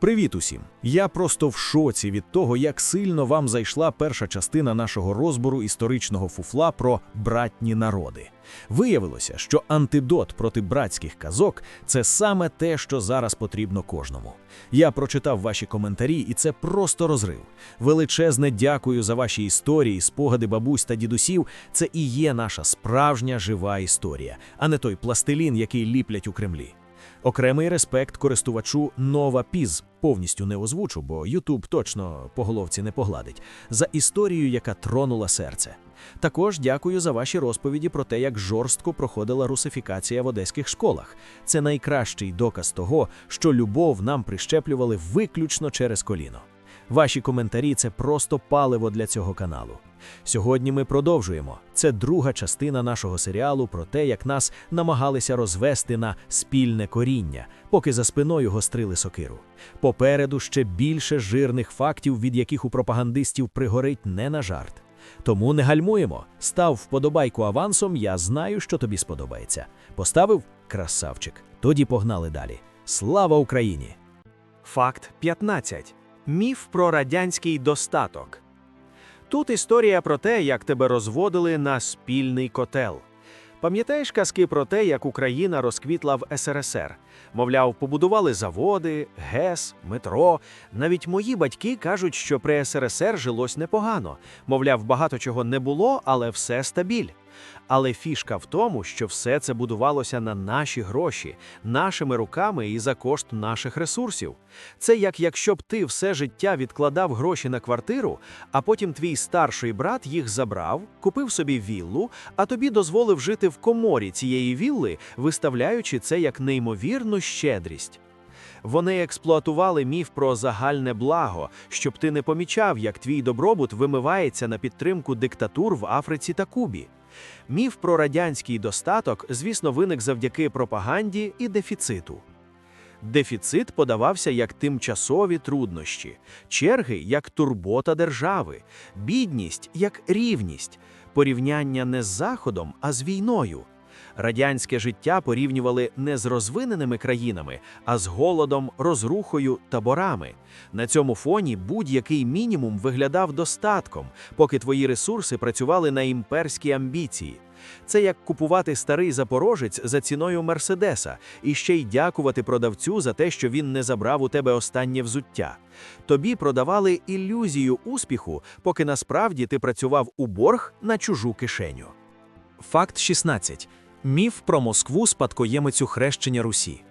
Привіт усім! Я просто в шоці від того, як сильно вам зайшла перша частина нашого розбору історичного фуфла про братні народи. Виявилося, що антидот проти братських казок це саме те, що зараз потрібно кожному. Я прочитав ваші коментарі, і це просто розрив. Величезне дякую за ваші історії, спогади бабусь та дідусів. Це і є наша справжня жива історія, а не той пластилін, який ліплять у Кремлі. Окремий респект користувачу Нова Піз повністю не озвучу, бо Ютуб точно по головці не погладить, за історію, яка тронула серце. Також дякую за ваші розповіді про те, як жорстко проходила русифікація в одеських школах. Це найкращий доказ того, що любов нам прищеплювали виключно через коліно. Ваші коментарі це просто паливо для цього каналу. Сьогодні ми продовжуємо. Це друга частина нашого серіалу про те, як нас намагалися розвести на спільне коріння, поки за спиною гострили сокиру. Попереду ще більше жирних фактів, від яких у пропагандистів пригорить не на жарт. Тому не гальмуємо. Став вподобайку авансом, я знаю, що тобі сподобається. Поставив красавчик. Тоді погнали далі. Слава Україні! Факт 15. Міф про радянський достаток. Тут історія про те, як тебе розводили на спільний котел. Пам'ятаєш казки про те, як Україна розквітла в СРСР? Мовляв, побудували заводи, ГЕС, метро. Навіть мої батьки кажуть, що при СРСР жилось непогано. Мовляв, багато чого не було, але все стабіль. Але фішка в тому, що все це будувалося на наші гроші, нашими руками і за кошт наших ресурсів. Це як якщо б ти все життя відкладав гроші на квартиру, а потім твій старший брат їх забрав, купив собі віллу, а тобі дозволив жити в коморі цієї вілли, виставляючи це як неймовірну щедрість. Вони експлуатували міф про загальне благо, щоб ти не помічав, як твій добробут вимивається на підтримку диктатур в Африці та Кубі. Міф про радянський достаток, звісно, виник завдяки пропаганді і дефіциту. Дефіцит подавався як тимчасові труднощі, черги як турбота держави, бідність як рівність, порівняння не з Заходом, а з війною. Радянське життя порівнювали не з розвиненими країнами, а з голодом, розрухою таборами. На цьому фоні будь-який мінімум виглядав достатком, поки твої ресурси працювали на імперські амбіції. Це як купувати старий запорожець за ціною Мерседеса і ще й дякувати продавцю за те, що він не забрав у тебе останнє взуття. Тобі продавали ілюзію успіху, поки насправді ти працював у борг на чужу кишеню. Факт 16. Міф про Москву спадкоємицю хрещення Русі.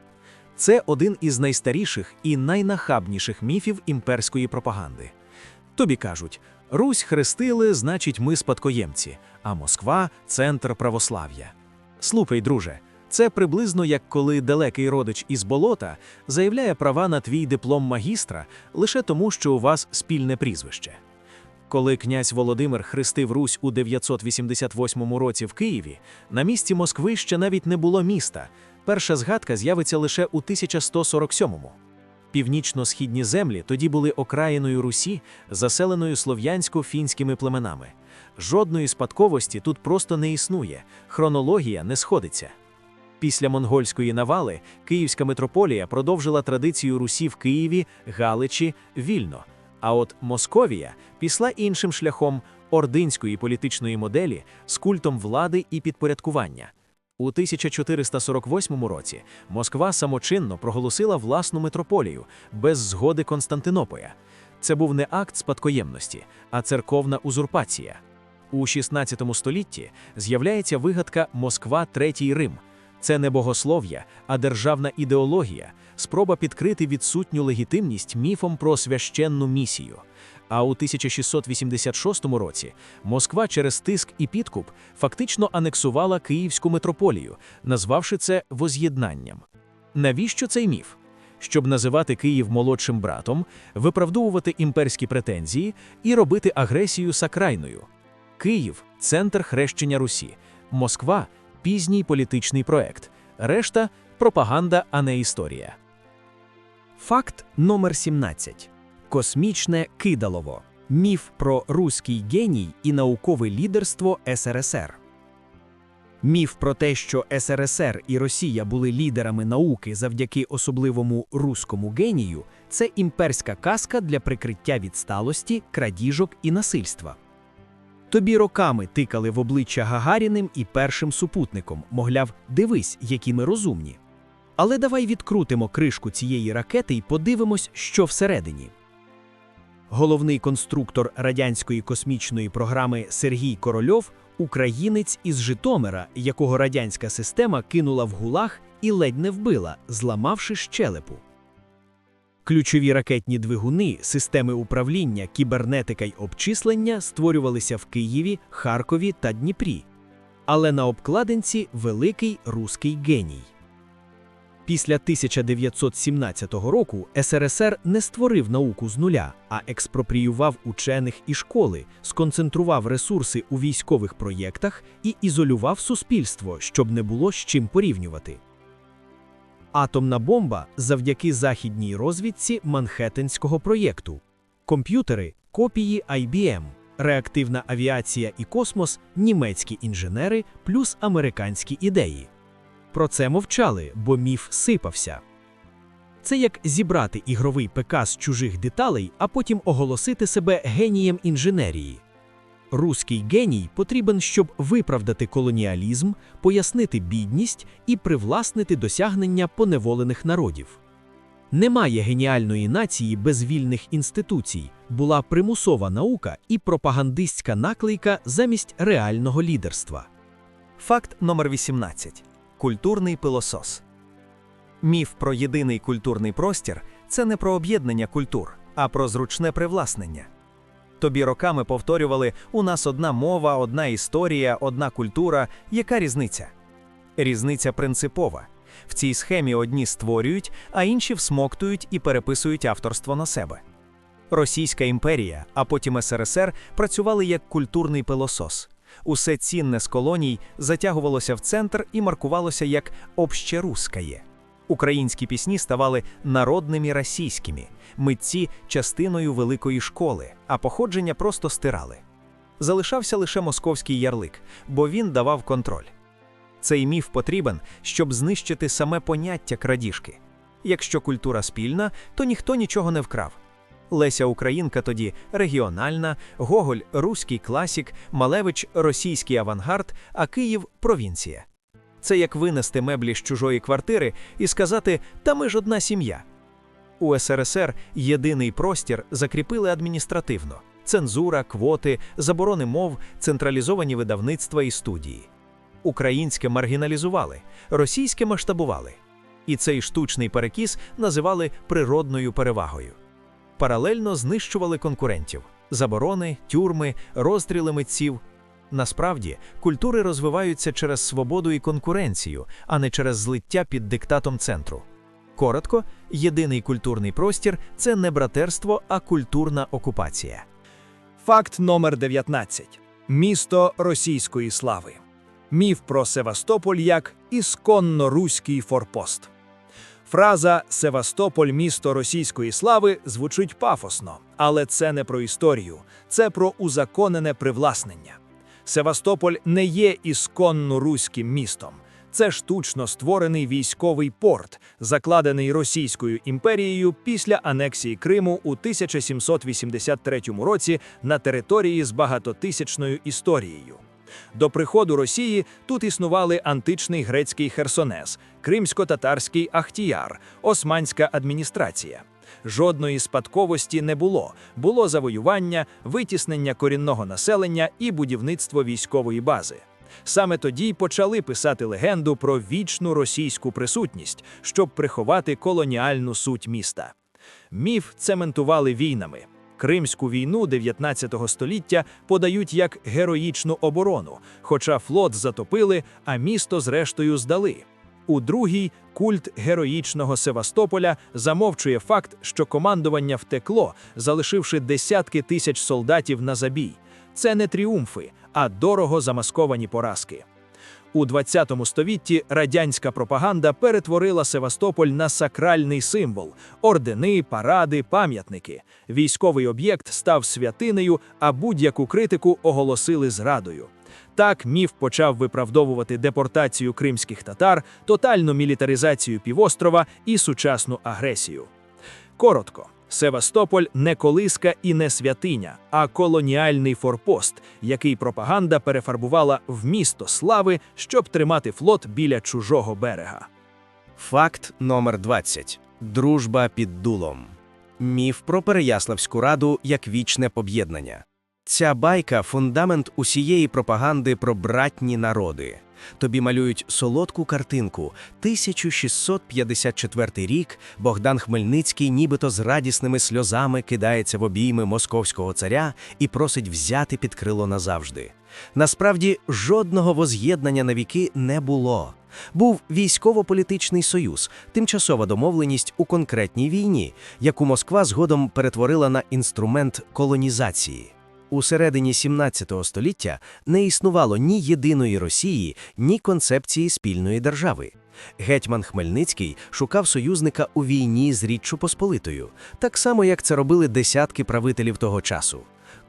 Це один із найстаріших і найнахабніших міфів імперської пропаганди. Тобі кажуть, Русь хрестили, значить, ми спадкоємці, а Москва центр православ'я. Слухай, друже, це приблизно як коли далекий родич із болота заявляє права на твій диплом магістра лише тому, що у вас спільне прізвище. Коли князь Володимир хрестив Русь у 988 році в Києві, на місці Москви ще навіть не було міста. Перша згадка з'явиться лише у 1147-му. Північно-східні землі тоді були окраїною Русі, заселеною слов'янсько-фінськими племенами. Жодної спадковості тут просто не існує, хронологія не сходиться. Після монгольської навали Київська митрополія продовжила традицію Русі в Києві, Галичі, Вільно. А от Московія пішла іншим шляхом ординської політичної моделі з культом влади і підпорядкування. У 1448 році Москва самочинно проголосила власну митрополію без згоди Константинополя. Це був не акт спадкоємності, а церковна узурпація. У 16 столітті з'являється вигадка Москва Третій Рим. Це не богослов'я, а державна ідеологія, спроба підкрити відсутню легітимність міфом про священну місію. А у 1686 році Москва через тиск і підкуп фактично анексувала Київську митрополію, назвавши це воз'єднанням. Навіщо цей міф? Щоб називати Київ молодшим братом, виправдовувати імперські претензії і робити агресію сакрайною. Київ центр хрещення Русі, Москва пізній політичний проект, решта пропаганда, а не історія. Факт номер 17. Космічне кидалово. Міф про руський геній і наукове лідерство СРСР. Міф про те, що СРСР і Росія були лідерами науки завдяки особливому руському генію, це імперська казка для прикриття відсталості, крадіжок і насильства. Тобі роками тикали в обличчя Гагаріним і першим супутником, мовляв, дивись, які ми розумні. Але давай відкрутимо кришку цієї ракети і подивимось, що всередині. Головний конструктор радянської космічної програми Сергій Корольов українець із Житомира, якого радянська система кинула в гулаг і ледь не вбила, зламавши щелепу. Ключові ракетні двигуни, системи управління, кібернетика й обчислення створювалися в Києві, Харкові та Дніпрі. Але на обкладинці великий руський геній. Після 1917 року СРСР не створив науку з нуля, а експропріював учених і школи, сконцентрував ресурси у військових проєктах і ізолював суспільство, щоб не було з чим порівнювати. Атомна бомба завдяки західній розвідці Манхеттенського проєкту, комп'ютери копії IBM, реактивна авіація і космос, німецькі інженери плюс американські ідеї. Про це мовчали, бо міф сипався. Це як зібрати ігровий ПК з чужих деталей, а потім оголосити себе генієм інженерії. Руський геній потрібен, щоб виправдати колоніалізм, пояснити бідність і привласнити досягнення поневолених народів. Немає геніальної нації без вільних інституцій, була примусова наука і пропагандистська наклейка замість реального лідерства. Факт номер 18. Культурний пилосос. Міф про єдиний культурний простір це не про об'єднання культур, а про зручне привласнення. Тобі роками повторювали: у нас одна мова, одна історія, одна культура. Яка різниця? Різниця принципова. В цій схемі одні створюють, а інші всмоктують і переписують авторство на себе. Російська імперія, а потім СРСР працювали як культурний пилосос. Усе цінне з колоній затягувалося в центр і маркувалося як общерускає. Українські пісні ставали народними російськими, митці частиною великої школи, а походження просто стирали. Залишався лише московський ярлик, бо він давав контроль. Цей міф потрібен, щоб знищити саме поняття крадіжки. Якщо культура спільна, то ніхто нічого не вкрав. Леся Українка тоді регіональна, Гоголь руський класік, Малевич російський авангард, а Київ провінція. Це як винести меблі з чужої квартири і сказати, та ми ж одна сім'я. У СРСР єдиний простір закріпили адміністративно: цензура, квоти, заборони мов, централізовані видавництва і студії. Українське маргіналізували, російське масштабували. І цей штучний перекіс називали природною перевагою. Паралельно знищували конкурентів: заборони, тюрми, розстріли митців. Насправді, культури розвиваються через свободу і конкуренцію, а не через злиття під диктатом центру. Коротко, єдиний культурний простір це не братерство, а культурна окупація. Факт номер 19. Місто російської слави. Міф про Севастополь як ісконно руський форпост. Фраза Севастополь місто російської слави звучить пафосно, але це не про історію, це про узаконене привласнення. Севастополь не є ісконно руським містом. Це штучно створений військовий порт, закладений Російською імперією після анексії Криму у 1783 році на території з багатотисячною історією. До приходу Росії тут існували античний грецький Херсонес, кримсько-татарський Ахтіяр, османська адміністрація. Жодної спадковості не було. Було завоювання, витіснення корінного населення і будівництво військової бази. Саме тоді почали писати легенду про вічну російську присутність, щоб приховати колоніальну суть міста. Міф цементували війнами. Кримську війну 19 століття подають як героїчну оборону, хоча флот затопили, а місто зрештою здали. У другій культ героїчного Севастополя замовчує факт, що командування втекло, залишивши десятки тисяч солдатів на забій. Це не тріумфи, а дорого замасковані поразки. У 20 столітті радянська пропаганда перетворила Севастополь на сакральний символ: ордени, паради, пам'ятники. Військовий об'єкт став святинею, а будь-яку критику оголосили зрадою. Так міф почав виправдовувати депортацію кримських татар, тотальну мілітаризацію півострова і сучасну агресію. Коротко, Севастополь не колиска і не святиня, а колоніальний форпост, який пропаганда перефарбувала в місто слави, щоб тримати флот біля чужого берега. Факт номер 20. Дружба під дулом. Міф про Переяславську раду як вічне поб'єднання. Ця байка фундамент усієї пропаганди про братні народи. Тобі малюють солодку картинку. 1654 рік Богдан Хмельницький нібито з радісними сльозами кидається в обійми московського царя і просить взяти під крило назавжди. Насправді жодного воз'єднання на віки не було. Був військово-політичний союз, тимчасова домовленість у конкретній війні, яку Москва згодом перетворила на інструмент колонізації. У середині 17 століття не існувало ні єдиної Росії, ні концепції спільної держави. Гетьман Хмельницький шукав союзника у війні з Річчю Посполитою, так само як це робили десятки правителів того часу.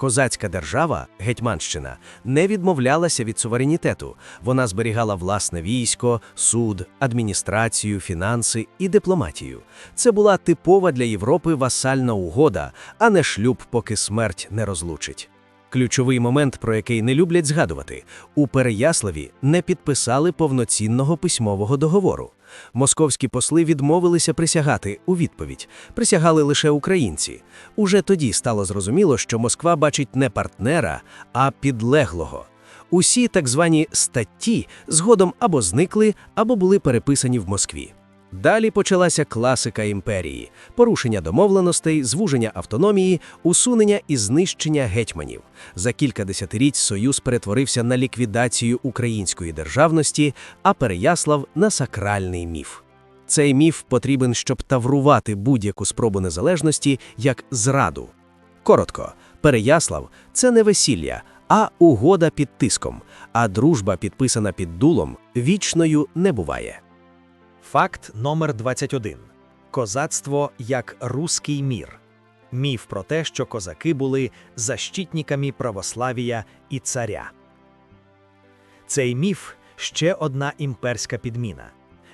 Козацька держава, Гетьманщина, не відмовлялася від суверенітету. Вона зберігала власне військо, суд, адміністрацію, фінанси і дипломатію. Це була типова для Європи васальна угода, а не шлюб, поки смерть не розлучить. Ключовий момент, про який не люблять згадувати, у Переяславі не підписали повноцінного письмового договору. Московські посли відмовилися присягати у відповідь. Присягали лише українці. Уже тоді стало зрозуміло, що Москва бачить не партнера, а підлеглого. Усі так звані статті згодом або зникли, або були переписані в Москві. Далі почалася класика імперії: порушення домовленостей, звуження автономії, усунення і знищення гетьманів. За кілька десятиріч Союз перетворився на ліквідацію української державності, а Переяслав на сакральний міф. Цей міф потрібен, щоб таврувати будь-яку спробу незалежності як зраду. Коротко, Переяслав це не весілля, а угода під тиском, а дружба, підписана під дулом, вічною не буває. Факт номер 21. Козацтво як руський мір. Міф про те, що козаки були защитниками православія і царя. Цей міф ще одна імперська підміна.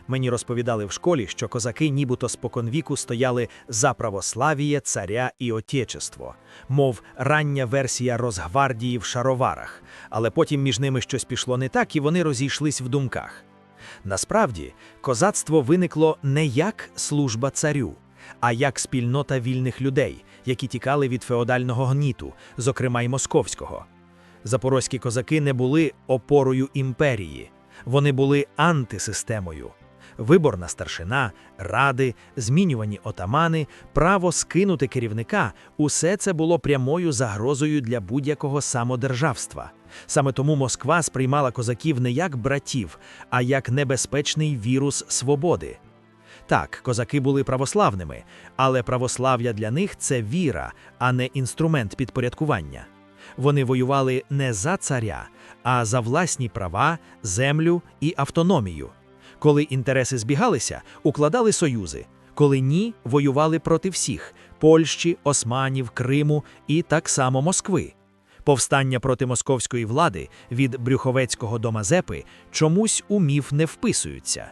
Мені розповідали в школі, що козаки нібито споконвіку стояли за православіє, царя і отечество, мов рання версія Росгвардії в шароварах, але потім між ними щось пішло не так, і вони розійшлись в думках. Насправді, козацтво виникло не як служба царю, а як спільнота вільних людей, які тікали від феодального гніту, зокрема й московського. Запорозькі козаки не були опорою імперії, вони були антисистемою. Виборна старшина, ради, змінювані отамани, право скинути керівника усе це було прямою загрозою для будь-якого самодержавства. Саме тому Москва сприймала козаків не як братів, а як небезпечний вірус свободи. Так, козаки були православними, але православ'я для них це віра, а не інструмент підпорядкування. Вони воювали не за царя, а за власні права, землю і автономію. Коли інтереси збігалися, укладали союзи. Коли ні, воювали проти всіх Польщі, Османів, Криму і так само Москви. Повстання проти московської влади від Брюховецького до Мазепи чомусь у міф не вписуються.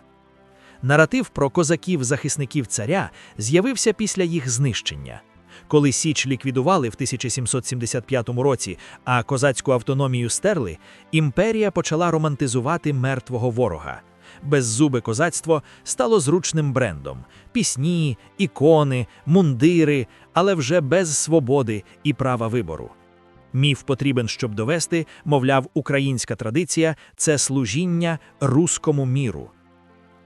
Наратив про козаків-захисників царя з'явився після їх знищення. Коли Січ ліквідували в 1775 році, а козацьку автономію стерли, імперія почала романтизувати мертвого ворога. Беззубе козацтво стало зручним брендом: пісні, ікони, мундири, але вже без свободи і права вибору. Міф потрібен, щоб довести, мовляв, українська традиція це служіння руському міру.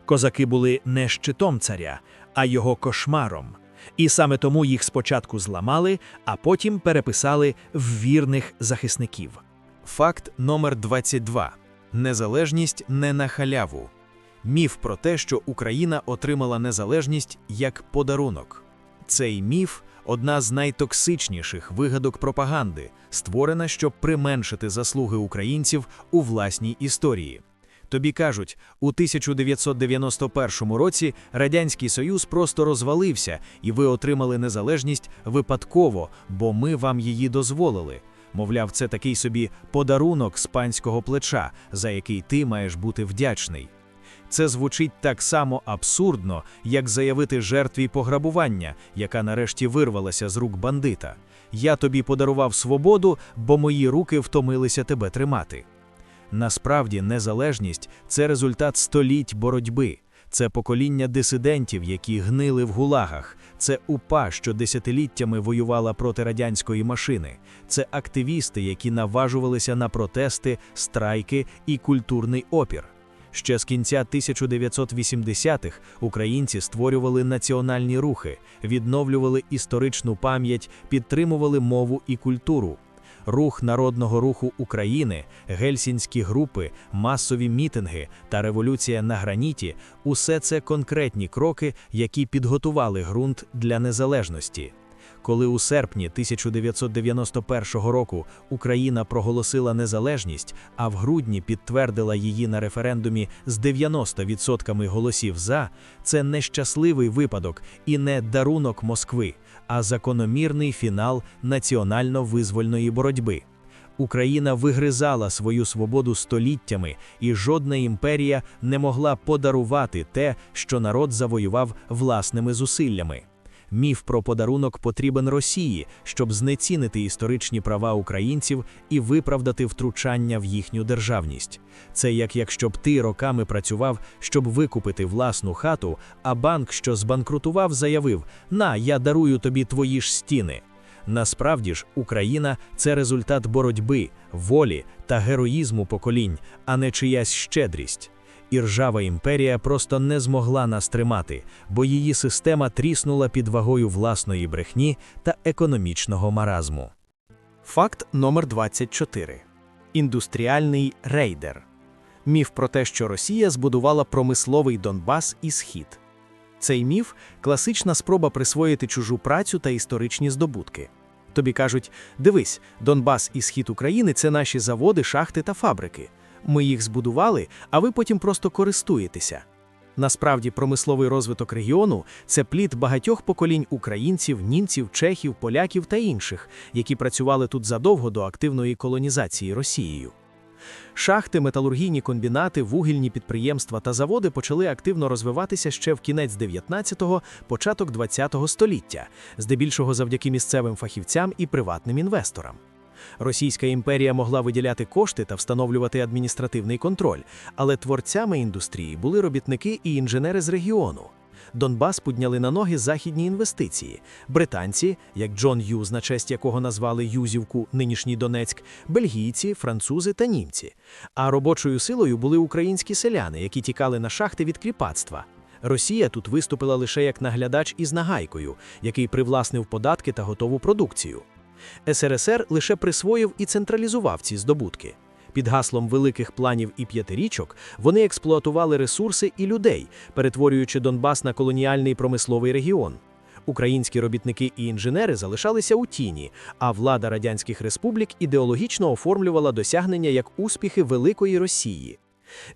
Козаки були не щитом царя, а його кошмаром. І саме тому їх спочатку зламали, а потім переписали в вірних захисників. Факт номер 22. Незалежність не на халяву. Міф про те, що Україна отримала незалежність як подарунок. Цей міф одна з найтоксичніших вигадок пропаганди, створена, щоб применшити заслуги українців у власній історії. Тобі кажуть, у 1991 році Радянський Союз просто розвалився, і ви отримали незалежність випадково, бо ми вам її дозволили. Мовляв, це такий собі подарунок з панського плеча, за який ти маєш бути вдячний. Це звучить так само абсурдно, як заявити жертві пограбування, яка нарешті вирвалася з рук бандита. Я тобі подарував свободу, бо мої руки втомилися тебе тримати. Насправді, незалежність це результат століть боротьби. Це покоління дисидентів, які гнили в гулагах. Це УПА, що десятиліттями воювала проти радянської машини. Це активісти, які наважувалися на протести, страйки і культурний опір. Ще з кінця 1980-х українці створювали національні рухи, відновлювали історичну пам'ять, підтримували мову і культуру. Рух народного руху України, гельсінські групи, масові мітинги та революція на граніті усе це конкретні кроки, які підготували ґрунт для незалежності. Коли у серпні 1991 року Україна проголосила незалежність, а в грудні підтвердила її на референдумі з 90% голосів за, це не щасливий випадок і не дарунок Москви, а закономірний фінал національно-визвольної боротьби. Україна вигризала свою свободу століттями, і жодна імперія не могла подарувати те, що народ завоював власними зусиллями. Міф про подарунок потрібен Росії, щоб знецінити історичні права українців і виправдати втручання в їхню державність. Це як якщо б ти роками працював, щоб викупити власну хату, а банк, що збанкрутував, заявив: На, я дарую тобі твої ж стіни. Насправді ж, Україна це результат боротьби, волі та героїзму поколінь, а не чиясь щедрість. І ржава імперія просто не змогла нас тримати, бо її система тріснула під вагою власної брехні та економічного маразму. Факт номер 24. Індустріальний рейдер. Міф про те, що Росія збудувала промисловий Донбас і Схід. Цей міф класична спроба присвоїти чужу працю та історичні здобутки. Тобі кажуть: дивись, Донбас і схід України це наші заводи, шахти та фабрики. Ми їх збудували, а ви потім просто користуєтеся. Насправді, промисловий розвиток регіону це плід багатьох поколінь українців, німців, чехів, поляків та інших, які працювали тут задовго до активної колонізації Росією. Шахти, металургійні комбінати, вугільні підприємства та заводи почали активно розвиватися ще в кінець 19-го, початок 20-го століття, здебільшого завдяки місцевим фахівцям і приватним інвесторам. Російська імперія могла виділяти кошти та встановлювати адміністративний контроль, але творцями індустрії були робітники і інженери з регіону. Донбас підняли на ноги західні інвестиції. Британці, як Джон Юз, на честь якого назвали Юзівку, нинішній Донецьк, бельгійці, французи та німці. А робочою силою були українські селяни, які тікали на шахти від кріпацтва. Росія тут виступила лише як наглядач із нагайкою, який привласнив податки та готову продукцію. СРСР лише присвоїв і централізував ці здобутки. Під гаслом великих планів і п'ятирічок вони експлуатували ресурси і людей, перетворюючи Донбас на колоніальний промисловий регіон. Українські робітники і інженери залишалися у тіні, а влада радянських республік ідеологічно оформлювала досягнення як успіхи великої Росії.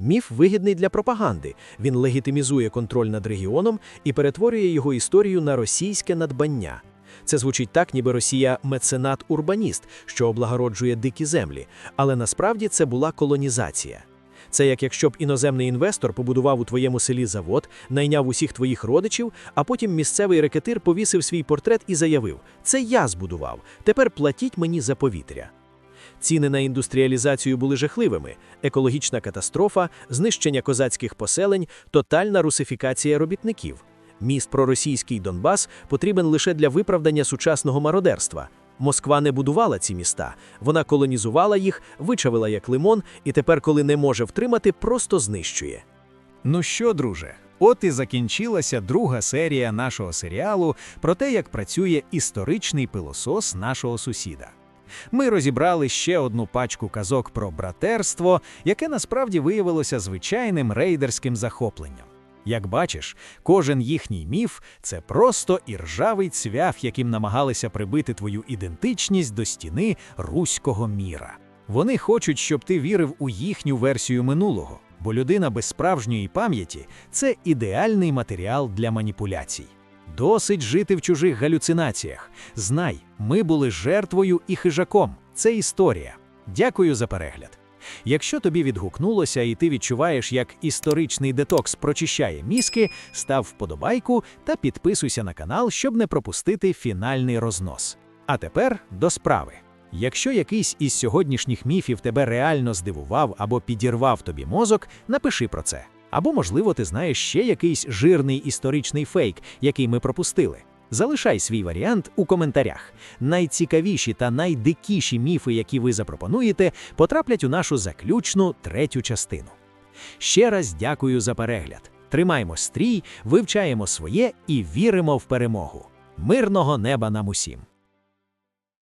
Міф вигідний для пропаганди. Він легітимізує контроль над регіоном і перетворює його історію на російське надбання. Це звучить так, ніби Росія меценат-урбаніст, що облагороджує дикі землі, але насправді це була колонізація. Це як якщо б іноземний інвестор побудував у твоєму селі завод, найняв усіх твоїх родичів, а потім місцевий рекетир повісив свій портрет і заявив: Це я збудував, тепер платіть мені за повітря. Ціни на індустріалізацію були жахливими: екологічна катастрофа, знищення козацьких поселень, тотальна русифікація робітників. Міст про російський Донбас потрібен лише для виправдання сучасного мародерства. Москва не будувала ці міста, вона колонізувала їх, вичавила як лимон, і тепер, коли не може втримати, просто знищує. Ну що, друже, от і закінчилася друга серія нашого серіалу про те, як працює історичний пилосос нашого сусіда. Ми розібрали ще одну пачку казок про братерство, яке насправді виявилося звичайним рейдерським захопленням. Як бачиш, кожен їхній міф це просто іржавий цвяв, яким намагалися прибити твою ідентичність до стіни руського міра. Вони хочуть, щоб ти вірив у їхню версію минулого, бо людина без справжньої пам'яті це ідеальний матеріал для маніпуляцій. Досить жити в чужих галюцинаціях. Знай, ми були жертвою і хижаком. це історія. Дякую за перегляд. Якщо тобі відгукнулося і ти відчуваєш, як історичний детокс прочищає мізки, став вподобайку та підписуйся на канал, щоб не пропустити фінальний рознос. А тепер до справи. Якщо якийсь із сьогоднішніх міфів тебе реально здивував або підірвав тобі мозок, напиши про це. Або, можливо, ти знаєш ще якийсь жирний історичний фейк, який ми пропустили. Залишай свій варіант у коментарях. Найцікавіші та найдикіші міфи, які ви запропонуєте, потраплять у нашу заключну третю частину. Ще раз дякую за перегляд. Тримаймо стрій, вивчаємо своє і віримо в перемогу. Мирного неба нам усім!